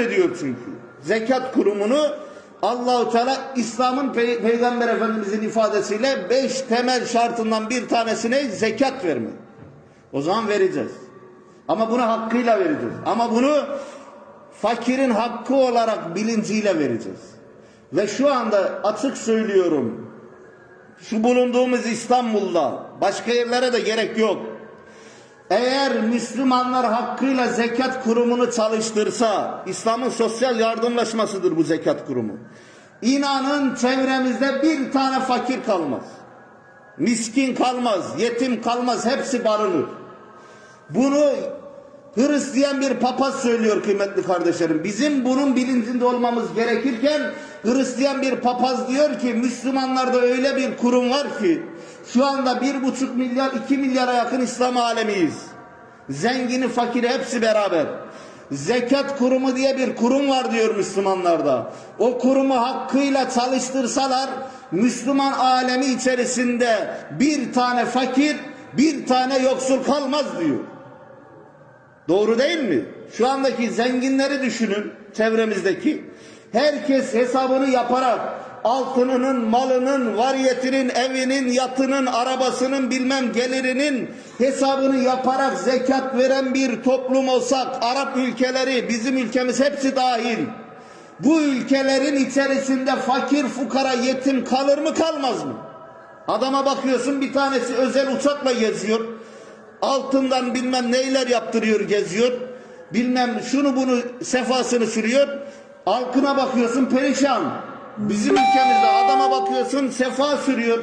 emrediyor çünkü. Zekat kurumunu Allahu Teala İslam'ın Pey- Peygamber Efendimizin ifadesiyle beş temel şartından bir tanesine zekat vermek. O zaman vereceğiz. Ama bunu hakkıyla vereceğiz. Ama bunu fakirin hakkı olarak bilinciyle vereceğiz. Ve şu anda açık söylüyorum. Şu bulunduğumuz İstanbul'da başka yerlere de gerek yok. Eğer Müslümanlar hakkıyla zekat kurumunu çalıştırsa, İslam'ın sosyal yardımlaşmasıdır bu zekat kurumu. İnanın çevremizde bir tane fakir kalmaz. Miskin kalmaz, yetim kalmaz, hepsi barınır. Bunu Hristiyan bir papaz söylüyor kıymetli kardeşlerim. Bizim bunun bilincinde olmamız gerekirken Hristiyan bir papaz diyor ki Müslümanlarda öyle bir kurum var ki şu anda bir buçuk milyar iki milyara yakın İslam alemiyiz. Zengini fakiri hepsi beraber. Zekat kurumu diye bir kurum var diyor Müslümanlarda. O kurumu hakkıyla çalıştırsalar Müslüman alemi içerisinde bir tane fakir bir tane yoksul kalmaz diyor. Doğru değil mi? Şu andaki zenginleri düşünün çevremizdeki. Herkes hesabını yaparak altınının, malının, variyetinin, evinin, yatının, arabasının bilmem gelirinin hesabını yaparak zekat veren bir toplum olsak Arap ülkeleri, bizim ülkemiz hepsi dahil. Bu ülkelerin içerisinde fakir, fukara, yetim kalır mı kalmaz mı? Adama bakıyorsun bir tanesi özel uçakla geziyor. Altından bilmem neyler yaptırıyor geziyor. Bilmem şunu bunu sefasını sürüyor. Halkına bakıyorsun perişan. Bizim ülkemizde adama bakıyorsun sefa sürüyor.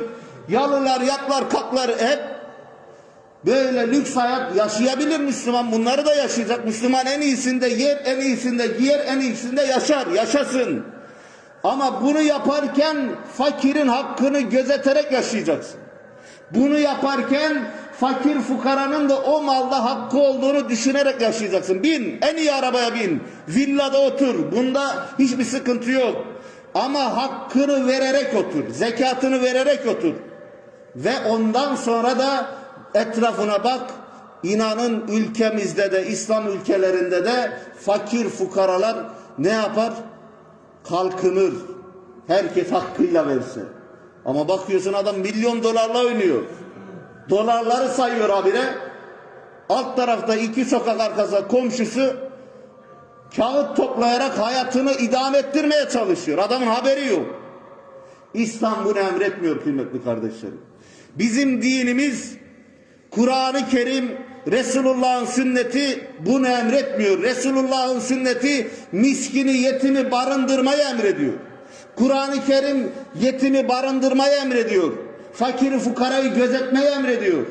Yalılar, yatlar, katlar hep böyle lüks hayat yaşayabilir Müslüman. Bunları da yaşayacak. Müslüman en iyisinde yer, en iyisinde giyer, en iyisinde yaşar. Yaşasın. Ama bunu yaparken fakirin hakkını gözeterek yaşayacaksın. Bunu yaparken fakir fukaranın da o malda hakkı olduğunu düşünerek yaşayacaksın. Bin, en iyi arabaya bin. Villada otur. Bunda hiçbir sıkıntı yok. Ama hakkını vererek otur. Zekatını vererek otur. Ve ondan sonra da etrafına bak. İnanın ülkemizde de İslam ülkelerinde de fakir fukaralar ne yapar? Kalkınır. Herkes hakkıyla verse. Ama bakıyorsun adam milyon dolarla oynuyor. Dolarları sayıyor habire. Alt tarafta iki sokak arkasında komşusu kağıt toplayarak hayatını idame ettirmeye çalışıyor. Adamın haberi yok. İslam bunu emretmiyor kıymetli kardeşlerim. Bizim dinimiz Kur'an-ı Kerim Resulullah'ın sünneti bunu emretmiyor. Resulullah'ın sünneti miskini yetimi barındırmayı emrediyor. Kur'an-ı Kerim yetimi barındırmayı emrediyor. Fakiri fukarayı gözetmeyi emrediyor.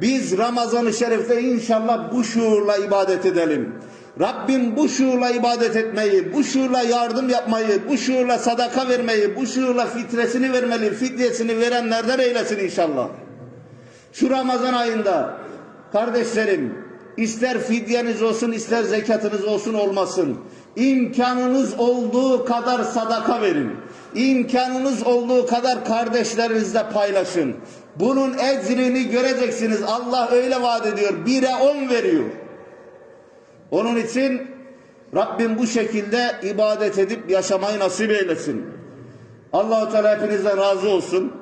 Biz Ramazan-ı Şerif'te inşallah bu şuurla ibadet edelim. Rabbim bu şuurla ibadet etmeyi, bu şuurla yardım yapmayı, bu şuurla sadaka vermeyi, bu şuurla fitresini vermeli, fidyesini verenlerden eylesin inşallah. Şu Ramazan ayında kardeşlerim ister fidyeniz olsun ister zekatınız olsun olmasın. İmkanınız olduğu kadar sadaka verin. İmkanınız olduğu kadar kardeşlerinizle paylaşın. Bunun ecrini göreceksiniz. Allah öyle vaat ediyor. Bire on veriyor. Onun için Rabbim bu şekilde ibadet edip yaşamayı nasip eylesin. Allahu Teala hepinizden razı olsun.